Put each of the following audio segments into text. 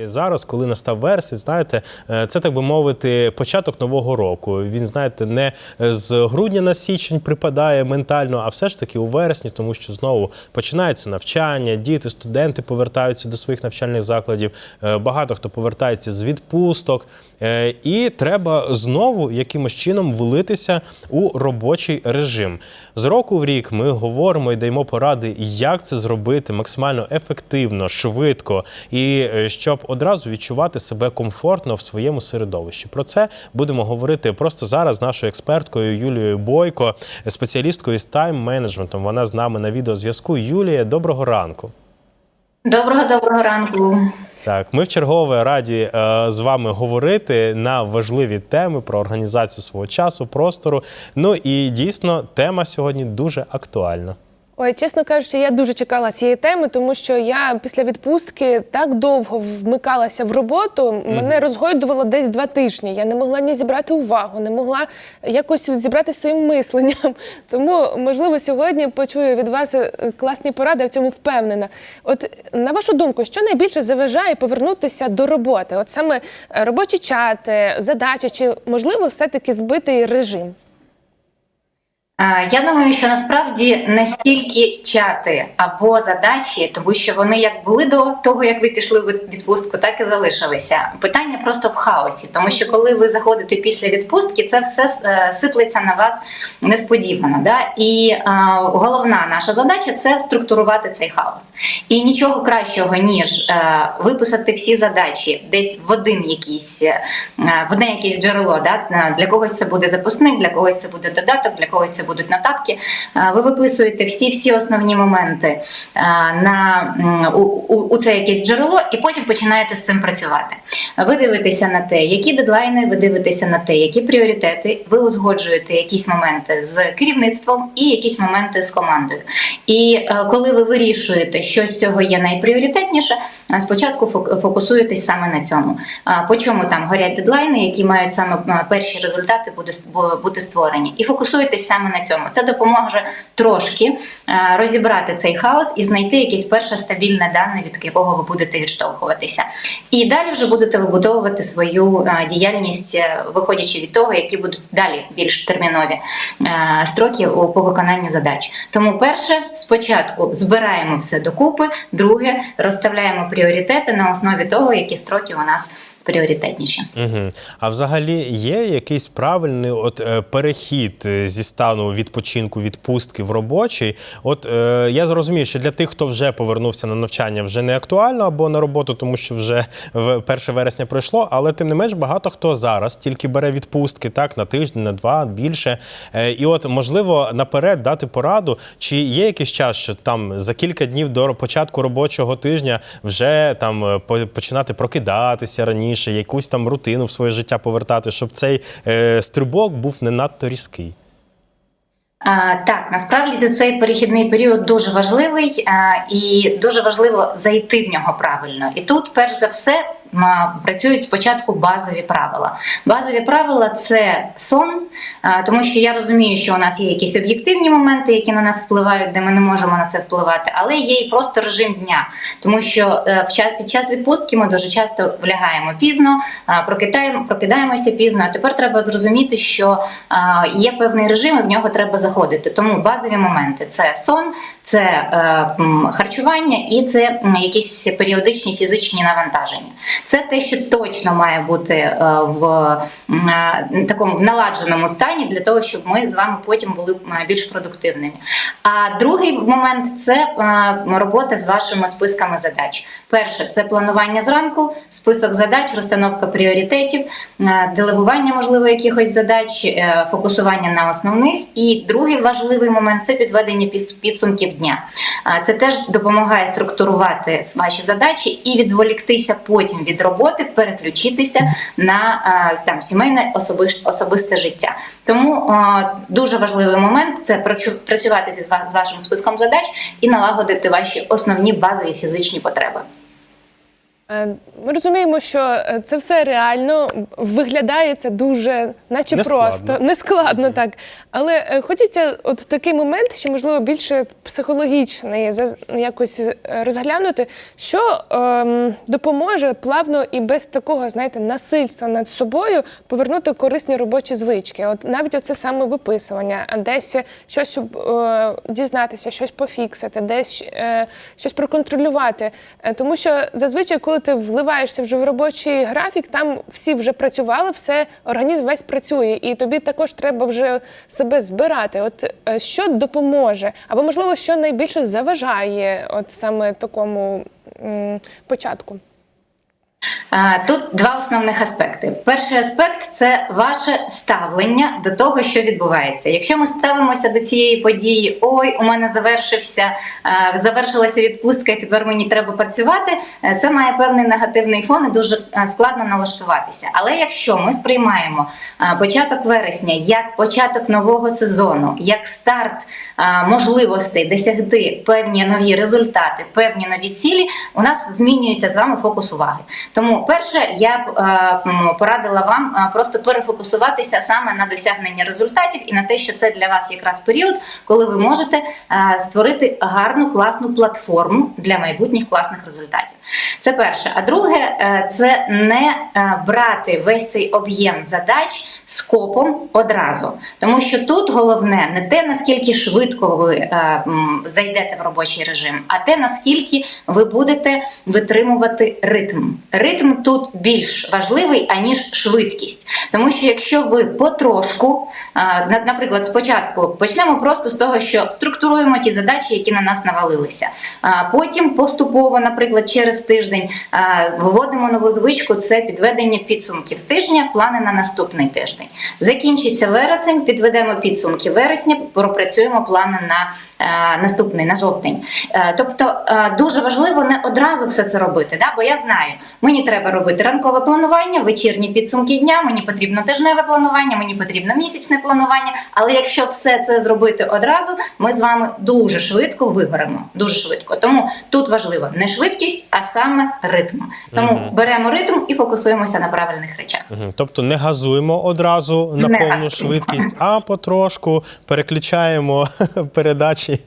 І зараз, коли настав вересень, знаєте, е, це так би мовити, початок нового року. Він, знаєте, не з грудня на січень припадає ментально, а все ж таки у вересні, тому що знову починається навчання, діти, студенти повертаються до своїх навчальних закладів. е, Багато хто повертається з відпусток, Е, і треба знову якимось чином влитися у робочий режим. З року в рік ми говоримо і даємо поради, як це зробити максимально ефективно, швидко і е, щоб одразу відчувати себе комфортно в своєму середовищі. Про це будемо говорити просто зараз з нашою експерткою Юлією Бойко, спеціалісткою з тайм-менеджментом. Вона з нами на відеозв'язку. Юлія, доброго ранку. Доброго доброго ранку. Так, ми в чергове раді е, з вами говорити на важливі теми про організацію свого часу, простору. Ну і дійсно тема сьогодні дуже актуальна. Ой, чесно кажучи, я дуже чекала цієї теми, тому що я після відпустки так довго вмикалася в роботу. Мене розгойдувало десь два тижні. Я не могла ні зібрати увагу, не могла якось зібрати своїм мисленням. Тому, можливо, сьогодні почую від вас е, класні поради, я в цьому впевнена. От на вашу думку, що найбільше заважає повернутися до роботи? От саме робочі чати, задачі, чи можливо все-таки збитий режим? Е, Я думаю, що насправді не стільки чати або задачі, тому що вони як були до того, як ви пішли в відпустку, так і залишилися. Питання просто в хаосі, тому що коли ви заходите після відпустки, це все е, сиплеться на вас несподівано. Да? І е, головна наша задача це структурувати цей хаос. І нічого кращого ніж е, виписати всі задачі десь в один якийсь в одне якесь джерело. Да? Для когось це буде записник, для когось це буде додаток, для когось це будуть нотатки. Е, Ви виписуєте всі всі основні моменти е, на у, у, це якесь джерело, і потім починаєте з цим працювати. Ви дивитеся на те, які дедлайни, ви дивитеся на те, які пріоритети, ви узгоджуєте якісь моменти з керівництвом і якісь моменти з командою. І е, коли ви вирішуєте, що з цього є найпріоритетніше, спочатку фок- фокусуєтесь саме на цьому. По чому там горять дедлайни, які мають саме перші результати бути створені, і фокусуєтесь саме на цьому. Це допоможе трошки е, розібрати цей хаос і знайти якесь перше стабільне дане, від якого ви будете відштовхуватися. І далі вже будете вибудовувати свою е, діяльність, е, виходячи від того, які будуть далі більш термінові строки по виконанню задач. Тому, перше, спочатку збираємо все докупи. Друге, розставляємо пріоритети на основі того, які строки у нас пріоритетніші. Угу. А взагалі є якийсь правильний от е, перехід е, зі стану відпочинку, відпустки в робочий? От е, я зрозумів, що для тих, хто вже повернувся на навчання, вже не актуально або на роботу, тому що вже в- 1 вересня пройшло. Але тим не менш багато хто зараз тільки бере відпустки, так на тиждень, на два більше. Е, і от можливо наперед дати пораду, чи є якийсь час, що там за кілька днів до початку робочого тижня вже там е, починати прокидатися раніше, якусь там рутину в своє життя повертати, щоб цей е, стрибок був не надто різкий. А, так, насправді цей перехідний період дуже важливий а, і дуже важливо зайти в нього правильно. І тут, перш за все, працюють спочатку базові правила. Базові правила це сон, тому що я розумію, що у нас є якісь об'єктивні моменти, які на нас впливають, де ми не можемо на це впливати, але є і просто режим дня, тому що е, під час відпустки ми дуже часто влягаємо пізно, прокидаємо, прокидаємося пізно. А тепер треба зрозуміти, що є певний режим, і в нього треба заходити. Тому базові моменти це сон, це е, харчування і це якісь періодичні фізичні навантаження. Це те, що точно має бути е, в е, такому наладженому стані для того, щоб ми з вами потім були більш продуктивними. А другий момент це е, робота з вашими списками задач. Перше це планування зранку, список задач, розстановка пріоритетів, е, делегування можливо якихось задач, е, фокусування на основних. І другий важливий момент це підведення підсумків дня. Це теж допомагає структурувати ваші задачі і відволіктися потім від роботи, переключитися на е, там сімейне особисте, особисте життя. Тому е, дуже важливий момент це працю- працювати з ва- з вашим списком задач і налагодити ваші основні базові фізичні потреби. Е, Ми розуміємо, що е, це все реально виглядає це дуже, наче Нескладно. просто нескладно, так. Але е, хочеться, от в такий момент, ще можливо більше психологічний, якось розглянути, що ем, допоможе плавно і без такого, знаєте, насильства над собою повернути корисні робочі звички. От навіть оце саме виписування, а десь щось е, дізнатися, щось пофіксити, десь е, щось проконтролювати. Тому що зазвичай, коли ти вливаєшся вже в робочий графік, там всі вже працювали, все організм весь працює, і тобі також треба вже себе збирати. От е, що допоможе, або можливо, що найбільше заважає, от саме такому м, початку. Тут два основних аспекти. Перший аспект це ваше ставлення до того, що відбувається. Якщо ми ставимося до цієї події, ой, у мене завершився, завершилася відпустка, і тепер мені треба працювати. е, Це має певний негативний фон і дуже е, складно налаштуватися. Але якщо ми сприймаємо початок вересня як початок нового сезону, як старт можливостей досягти певні нові результати, певні нові цілі, у нас змінюється з вами фокус уваги. Тому, перше, я б е, порадила вам е, просто перефокусуватися саме на досягнення результатів і на те, що це для вас якраз період, коли ви можете е, створити гарну класну платформу для майбутніх класних результатів. Це перше. А друге, е, це не е, брати весь цей об'єм задач скопом одразу, тому що тут головне не те, наскільки швидко ви е, зайдете в робочий режим, а те, наскільки ви будете витримувати ритм. Ритм тут більш важливий аніж швидкість, тому що якщо ви потрошку, наприклад, спочатку почнемо просто з того, що структуруємо ті задачі, які на нас навалилися. Потім поступово, наприклад, через тиждень виводимо нову звичку. Це підведення підсумків тижня, плани на наступний тиждень. Закінчиться вересень, підведемо підсумки вересня, пропрацюємо плани на наступний на жовтень. Е, тобто е, дуже важливо не одразу все це робити. Бо я знаю, мені треба робити ранкове планування, вечірні підсумки дня, мені потрібно тижневе планування, мені потрібно місячне планування. Але якщо все це зробити одразу, ми з вами дуже швидко вигоремо. Дуже швидко. Тому тут важливо не швидкість, а саме ритм. Тому беремо ритм і фокусуємося на правильних речах. Мгм. Тобто не газуємо одразу на Не повну газуємо. швидкість, а потрошку переключаємо передачі е,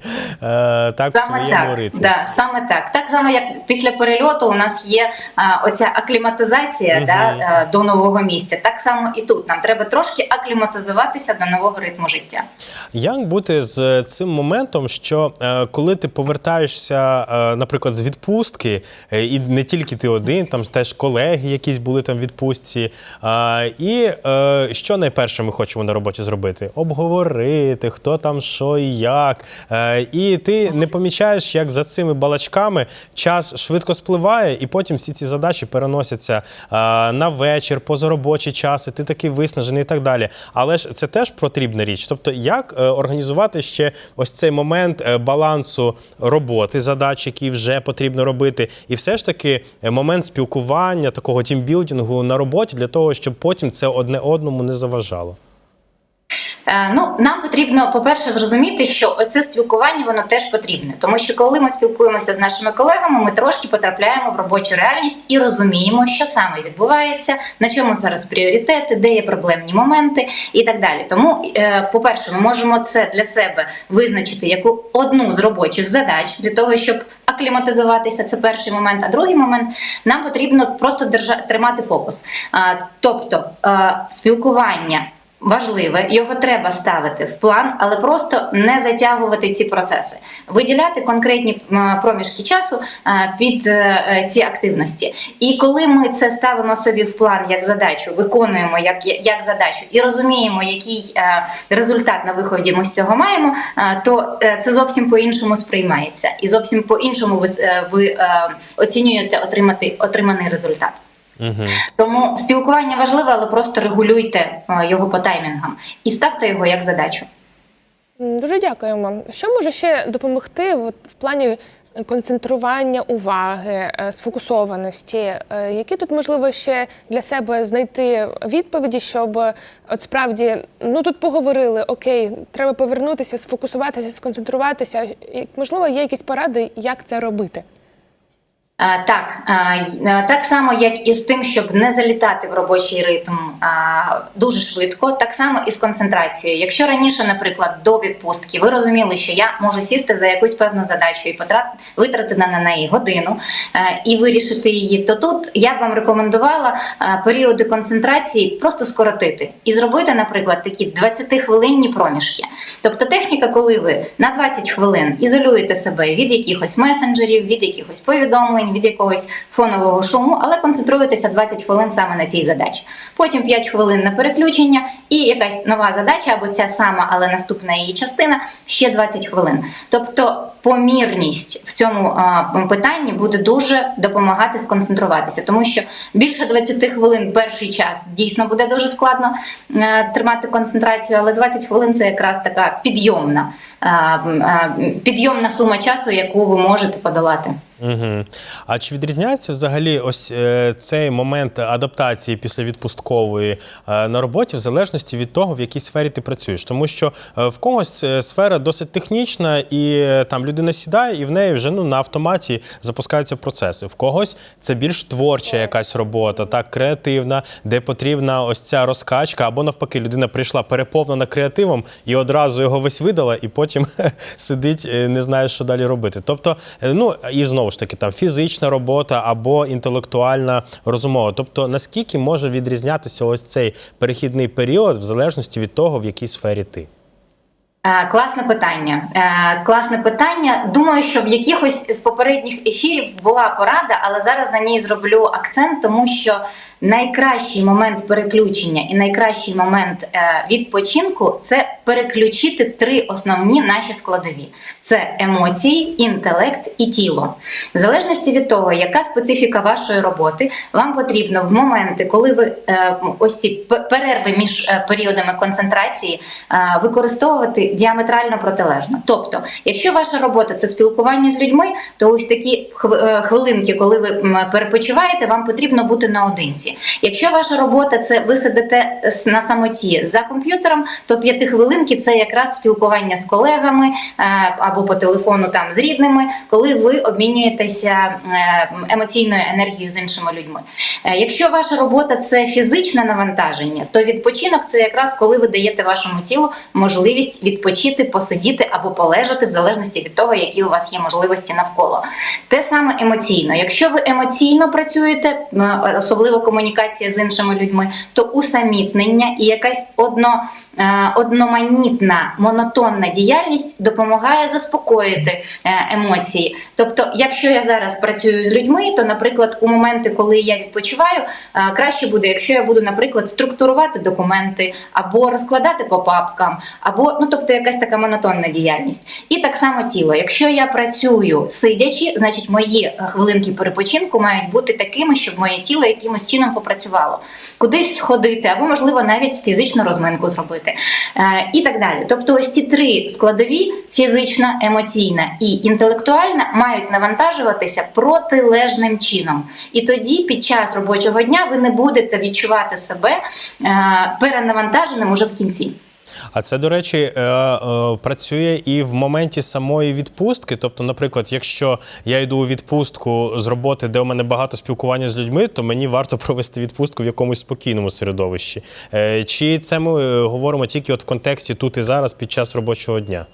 так в своєму так, ритмі. да, саме так. Так само, як після перельоту у нас є а, оця акліматизація Мгм. да, до нового місця. Так само і тут. Нам треба трошки акліматизуватися до нового ритму життя. Як бути з цим моментом, що е, коли ти повертаєшся, е, наприклад, з відпустки, е, і не тільки ти один, там теж колеги якісь були там в відпустці. е, і е, що найперше ми хочемо на роботі зробити? Обговорити, хто там що і як. Е, і ти не помічаєш, як за цими балачками час швидко спливає, і потім всі ці задачі переносяться на вечір, позаробочі часи. ти такий виснажений і так далі. Але ж це теж потрібна річ. Тобто, як е, організувати ще ось цей момент е, балансу роботи, задач, які вже потрібно робити, і все ж таки е, момент спілкування, такого тімбілдингу на роботі для того, щоб потім це одне одному не заважало. Е, Ну, нам потрібно, по-перше, зрозуміти, що це спілкування воно теж потрібне, тому що коли ми спілкуємося з нашими колегами, ми трошки потрапляємо в робочу реальність і розуміємо, що саме відбувається, на чому зараз пріоритети, де є проблемні моменти і так далі. Тому, е, по-перше, ми можемо це для себе визначити як одну з робочих задач для того, щоб акліматизуватися. Це перший момент. А другий момент нам потрібно просто держа- тримати фокус. Тобто е, спілкування важливе, його треба ставити в план, але просто не затягувати ці процеси, виділяти конкретні проміжки часу е, під е, е, ці активності. І коли ми це ставимо собі в план як задачу, виконуємо як, як задачу і розуміємо, який результат на виході ми з цього маємо, то це зовсім по-іншому сприймається, і зовсім по-іншому ви, е, ви е, оцінюєте отримати отриманий результат. Угу. Тому спілкування важливе, але просто регулюйте е, його по таймінгам і ставте його як задачу. Дуже дякуємо. Що може ще допомогти в плані концентрування уваги, е, сфокусованості? Е, Які тут можливо ще для себе знайти відповіді, щоб от справді ну тут поговорили, окей, треба повернутися, сфокусуватися, сконцентруватися. Можливо, є якісь поради, як це робити? Е, Так, е, е, так само, як і з тим, щоб не залітати в робочий ритм дуже швидко, так само і з концентрацією. Якщо раніше, наприклад, до відпустки ви розуміли, що я можу сісти за якусь певну задачу і потрат... витратити на неї годину і вирішити її, то тут я б вам рекомендувала періоди концентрації просто скоротити і зробити, наприклад, такі 20-хвилинні проміжки. Тобто техніка, коли ви на 20 хвилин ізолюєте себе від якихось месенджерів, від якихось повідомлень, від якогось фонового шуму, але концентруєтеся 20 хвилин саме на цій задачі. Потім 5 хвилин на переключення і якась нова задача, або ця сама, але наступна її частина ще 20 хвилин. Тобто помірність в цьому питанні буде дуже допомагати сконцентруватися, тому що більше 20 хвилин перший час дійсно буде дуже складно е, тримати концентрацію, але 20 хвилин це якраз така підйомна, підйомна сума часу, яку ви можете подолати. Угу. А чи відрізняється взагалі ось е, цей момент адаптації після відпусткової е, на роботі в залежності від того, в якій сфері ти працюєш? Тому що е, в когось е, сфера досить технічна, і е, там людина сідає, і в неї вже ну на автоматі запускаються процеси. В когось це більш творча якась робота, так креативна, де потрібна ось ця розкачка, або навпаки, людина прийшла переповнена креативом і одразу його весь видала, і потім сидить, е, не знає, що далі робити. Тобто, е, ну і знову ж таки, там фізична робота або інтелектуальна розумова. Тобто, наскільки може відрізнятися ось цей перехідний період в залежності від того, в якій сфері ти? Е, Класне питання. Е, Класне питання. Думаю, що в якихось з попередніх ефірів була порада, але зараз на ній зроблю акцент, тому що найкращий момент переключення і найкращий момент е, відпочинку це переключити три основні наші складові: це емоції, інтелект і тіло. В залежності від того, яка специфіка вашої роботи, вам потрібно в моменти, коли ви е, ось ці перерви між е, періодами концентрації е, використовувати діаметрально протилежно. Тобто, якщо ваша робота це спілкування з людьми, то ось такі хвилинки, коли ви перепочиваєте, вам потрібно бути наодинці. Якщо ваша робота це ви сидите на самоті за комп'ютером, то п'ятихвилинки це якраз спілкування з колегами е, або по телефону там з рідними, коли ви обмінюєтеся е, емоційною енергією з іншими людьми. Е, Якщо ваша робота це фізичне навантаження, то відпочинок це якраз коли ви даєте вашому тілу можливість відпочити, посидіти або полежати, в залежності від того, які у вас є можливості навколо. Те саме емоційно. Якщо ви емоційно працюєте, особливо комунікація з іншими людьми, то усамітнення і якась одно, е, одноманітна монотонна діяльність допомагає заспокоїти е, емоції. Тобто, якщо я зараз працюю з людьми, то, наприклад, у моменти, коли я відпочиваю, е, краще буде, якщо я буду, наприклад, структурувати документи або розкладати по папкам, або ну тобто якась така монотонна діяльність. І так само тіло. Якщо я працюю сидячи, значить мої е, хвилинки перепочинку мають бути такими, щоб моє тіло якимось чином попрацювало, кудись сходити, або можливо навіть фізичну розминку зробити, і так далі. Тобто, ось ці три складові: фізична, емоційна і інтелектуальна, мають навантажуватися протилежним чином. І тоді, під час робочого дня, ви не будете відчувати себе е, перенавантаженим уже в кінці. А це, до речі, е, е, працює і в моменті самої відпустки. Тобто, наприклад, якщо я йду у відпустку з роботи, де у мене багато спілкування з людьми, то мені варто провести відпустку в якомусь спокійному середовищі. Е, Чи це ми говоримо тільки от в контексті тут і зараз під час робочого дня?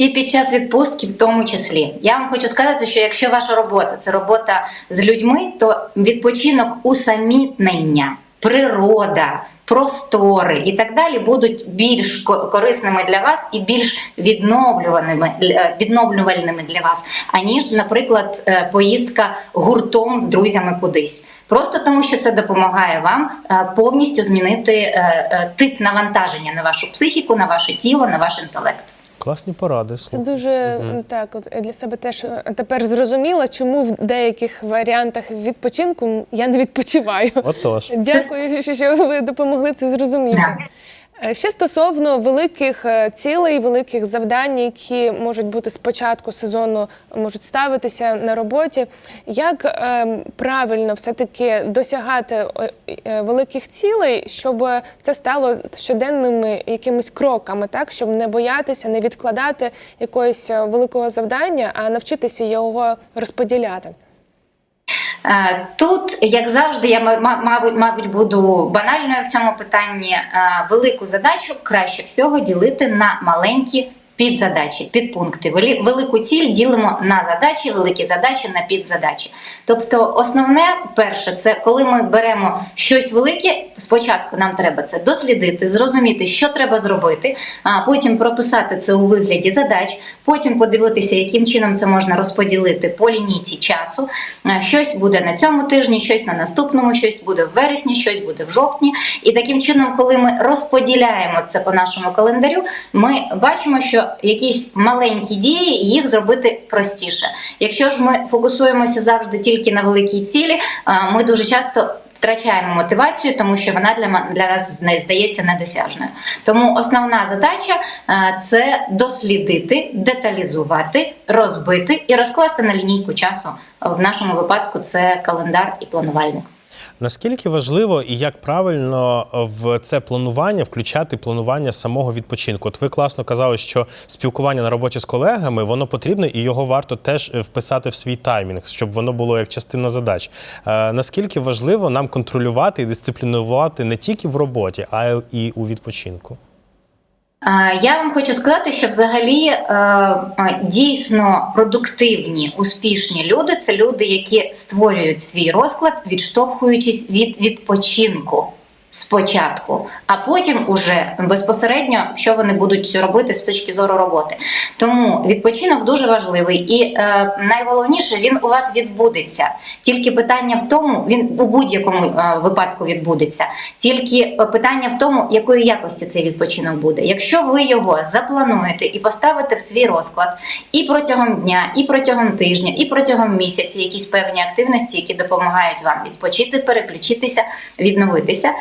І під час відпустки, в тому числі, я вам хочу сказати, що якщо ваша робота це робота з людьми, то відпочинок усамітнення, природа, простори і так далі будуть більш корисними для вас і більш відновлюваними е, відновлювальними для вас, аніж, наприклад, е, поїздка гуртом з друзями кудись. Просто тому, що це допомагає вам е, повністю змінити тип навантаження на вашу психіку, на ваше тіло, на ваш інтелект. Класні поради. Це дуже угу. так. От для себе теж е, тепер зрозуміла, чому в деяких варіантах відпочинку я не відпочиваю. Отож. Дякую, що- що ви допомогли це зрозуміти. Е, Ще стосовно великих е, цілей, великих завдань, які можуть бути з початку сезону, можуть ставитися на роботі. Як е, правильно все-таки досягати е, великих цілей, щоб це стало щоденними якимись кроками, так щоб не боятися, не відкладати якогось великого завдання, а навчитися його розподіляти? Е, Тут, як завжди, я ма- ма- мабуть, мабуть, буду банальною в цьому питанні. Е, Велику задачу краще всього ділити на маленькі підзадачі, підпункти. Вели- Велику ціль ділимо на задачі, великі задачі на підзадачі. Тобто, основне перше, це коли ми беремо щось велике, спочатку нам треба це дослідити, зрозуміти, що треба зробити, а потім прописати це у вигляді задач, потім подивитися, яким чином це можна розподілити по лінійці часу. Е, Щось буде на цьому тижні, щось на наступному, щось буде в вересні, щось буде в жовтні. І таким чином, коли ми розподіляємо це по нашому календарю, ми бачимо, що якісь маленькі дії їх зробити простіше. Якщо ж ми фокусуємося завжди тільки на великій цілі, ми дуже часто. Втрачаємо мотивацію, тому що вона для для нас не здається недосяжною. Тому основна задача це дослідити, деталізувати, розбити і розкласти на лінійку часу. В нашому випадку це календар і планувальник. Наскільки важливо і як правильно в це планування включати планування самого відпочинку? От ви класно казали, що спілкування на роботі з колегами воно потрібно і його варто теж е, вписати в свій таймінг, щоб воно було як частина задач. Е, наскільки важливо нам контролювати і дисциплінувати не тільки в роботі, а й у відпочинку? Е, Я вам хочу сказати, що взагалі е, дійсно продуктивні, успішні люди це люди, які створюють свій розклад, відштовхуючись від відпочинку спочатку, а потім уже безпосередньо, що вони будуть робити з точки зору роботи. Тому відпочинок дуже важливий, і е, найголовніше він у вас відбудеться. Тільки питання в тому, він у будь-якому е, випадку відбудеться. Тільки е, питання в тому, якої якості цей відпочинок буде. Якщо ви його заплануєте і поставите в свій розклад і протягом дня, і протягом тижня, і протягом місяця якісь певні активності, які допомагають вам відпочити, переключитися, відновитися.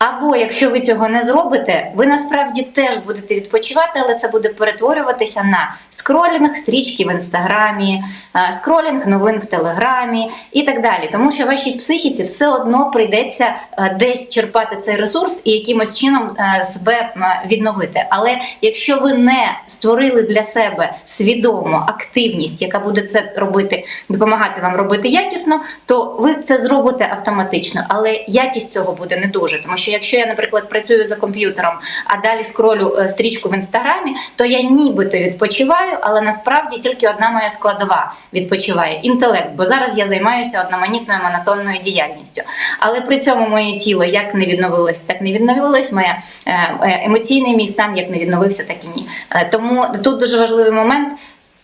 Або якщо ви цього не зробите, ви насправді теж будете відпочивати, але це буде перетворюватися на скролінг стрічки в інстаграмі, е, скролінг новин в телеграмі і так далі. Тому що вашій психіці все одно прийдеться е, десь черпати цей ресурс і якимось чином е, себе відновити. Але якщо ви не створили для себе свідому активність, яка буде це робити, допомагати вам робити якісно, то ви це зробите автоматично, але якість цього буде не дуже. Тому що якщо я, наприклад, працюю за комп'ютером, а далі скролю е, стрічку в інстаграмі, то я нібито відпочиваю, але насправді тільки одна моя складова відпочиває інтелект, бо зараз я займаюся одноманітною монотонною діяльністю. Але при цьому моє тіло як не відновилось, так не відновилось. Моя е, е, емоційний мій стан як не відновився, так і ні. Тому тут дуже важливий момент.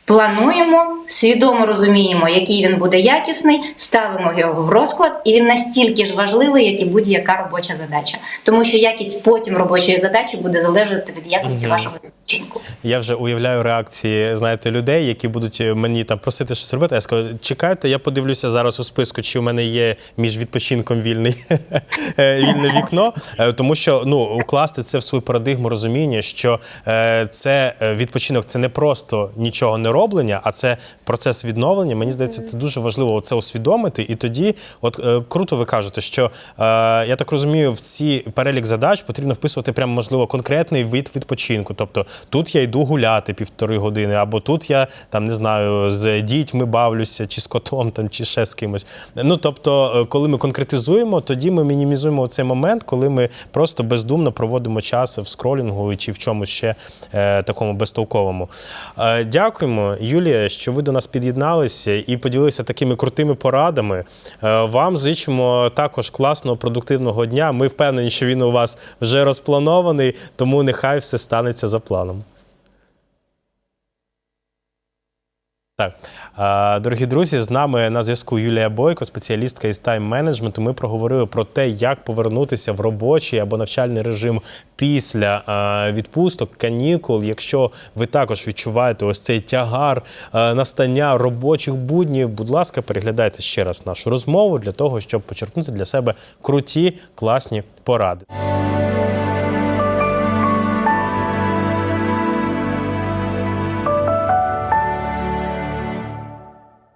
Плануємо, свідомо розуміємо, який він буде якісний, ставимо його в розклад, і він настільки ж важливий, як і будь-яка робоча задача. Тому що якість потім робочої задачі буде залежати від якості Мгм. вашого відпочинку. Я вже уявляю реакції, знаєте, людей, які будуть е, мені там просити щось робити. Я скажу, чекайте, я подивлюся зараз у списку, чи в мене є між відпочинком вільний е, вільне вікно. Е, Тому що ну укласти це в свою парадигму розуміння, що це відпочинок це не просто нічого не роблення, а це процес відновлення. Мені здається, це дуже важливо це усвідомити. І тоді, от е, круто, ви кажете, що е, я так розумію, в ці перелік задач потрібно вписувати прямо можливо конкретний вид відпочинку. Тобто тут я йду гуляти півтори години, або тут я там не знаю з дітьми бавлюся, чи з котом, там чи ще з кимось. Ну тобто, е, коли ми конкретизуємо, тоді ми мінімізуємо цей момент, коли ми просто бездумно проводимо час в скролінгу чи в чомусь ще е, такому безтолковому. Е, дякуємо, Юлія, що ви до нас під'єдналися і поділилися такими крутими порадами. Е, вам зичимо також класного продуктивного дня. Ми впевнені, що він у вас вже розпланований, тому нехай все станеться за планом. Так, дорогі друзі, з нами на зв'язку Юлія Бойко, спеціалістка із тайм-менеджменту. Ми проговорили про те, як повернутися в робочий або навчальний режим після відпусток, канікул. Якщо ви також відчуваєте ось цей тягар настання робочих буднів, будь ласка, переглядайте ще раз нашу розмову для того, щоб почерпнути для себе круті класні поради.